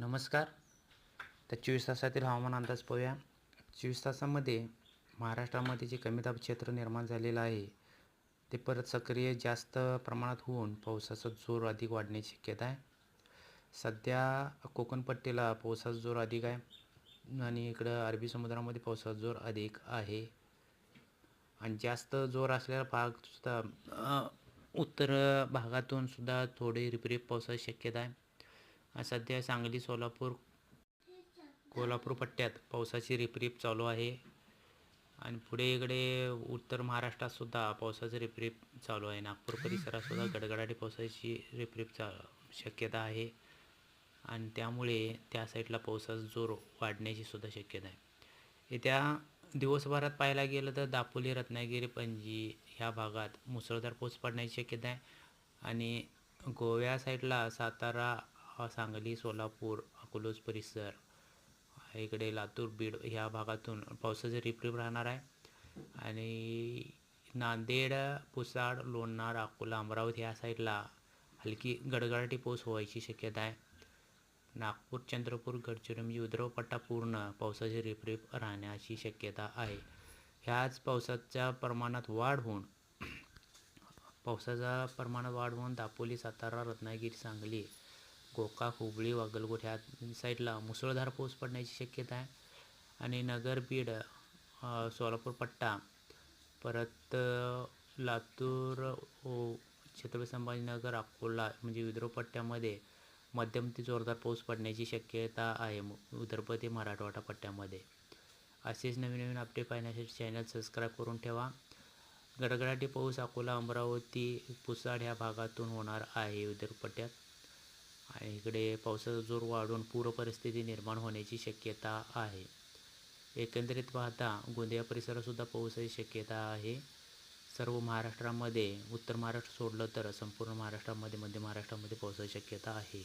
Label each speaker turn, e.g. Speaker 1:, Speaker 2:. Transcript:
Speaker 1: नमस्कार. तर चोवीस तासातील हवामान अंदाज पाहूया. चोवीस तासामध्ये महाराष्ट्रामध्ये जे कमी दाब क्षेत्र निर्माण झालेलं आहे ते परत सक्रिय जास्त प्रमाणात होऊन पावसाचा जोर अधिक वाढण्याची शक्यता आहे. सध्या कोकणपट्टीला पावसाचा जोर अधिक आहे आणि इकडं अरबी समुद्रामध्ये पावसाचा जोर अधिक आहे. आणि जास्त जोर असलेला भागसुद्धा उत्तर भागातून सुद्धा थोडी रिपरिप पावसाची शक्यता आहे. सध्या सांगली सोलापूर कोल्हापूर पट्ट्यात पावसाची रिपरिप चालू आहे. आणि पुढे इकडे उत्तर महाराष्ट्रात सुद्धा पावसाची रिपरिप चालू आहे. नागपूर परिसरात सुद्धा गडगडाटी पावसाची रिपरिप चा शक्यता आहे. आणि त्यामुळे त्या साईडला पावसाचा जोर वाढण्याची सुद्धा शक्यता आहे. येत्या दिवसभरात पाहायला गेलं तर दापोली रत्नागिरी पणजी ह्या भागात मुसळधार पाऊस पडण्याची शक्यता आहे. आणि गोव्या साईडला सातारा सांगली सोलापूर अकोलोज परिसर. इकडे लातूर बीड ह्या भागातून पावसाचे रिपरिप राहणार आहे. आणि नांदेड पुसाड लोणार अकोला अमरावती ह्या साईडला हलकी गडगडाटी पाऊस व्हायची शक्यता आहे. नागपूर चंद्रपूर गडचिरोली उद्रवपट्टा पूर्ण पावसाची रिपरिप राहण्याची शक्यता आहे. ह्याच पावसाच्या प्रमाणात वाढ होऊन पावसाच्या प्रमाणात वाढ होऊन दापोली सातारा रत्नागिरी सांगली गोकाक हुबळी वागलकोट ह्या साईडला मुसळधार पाऊस पडण्याची शक्यता आहे. आणि नगर बीड सोलापूर पट्टा परत लातूर छत्रपती संभाजीनगर अकोला म्हणजे विदर्भ पट्ट्यामध्ये मध्यम ते जोरदार पाऊस पडण्याची शक्यता आहे. मु- विदर्भ ते मराठवाडा पट्ट्यामध्ये. असेच नवीन नवीन अपडेट पाहण्यासाठी चॅनल सबस्क्राईब करून ठेवा. गडगडाटी पाऊस अकोला अमरावती पुसाड ह्या भागातून होणार आहे विदर्भ पट्ट्यात. आणि इकडे पावसाचा जोर वाढून पूरपरिस्थिती निर्माण होण्याची शक्यता आहे. एकंदरीत पाहता गोंदिया परिसरातसुद्धा पावसाची शक्यता आहे. सर्व महाराष्ट्रामध्ये उत्तर महाराष्ट्र सोडलं तर संपूर्ण महाराष्ट्रामध्ये मध्य महाराष्ट्रामध्ये पावसाची शक्यता आहे.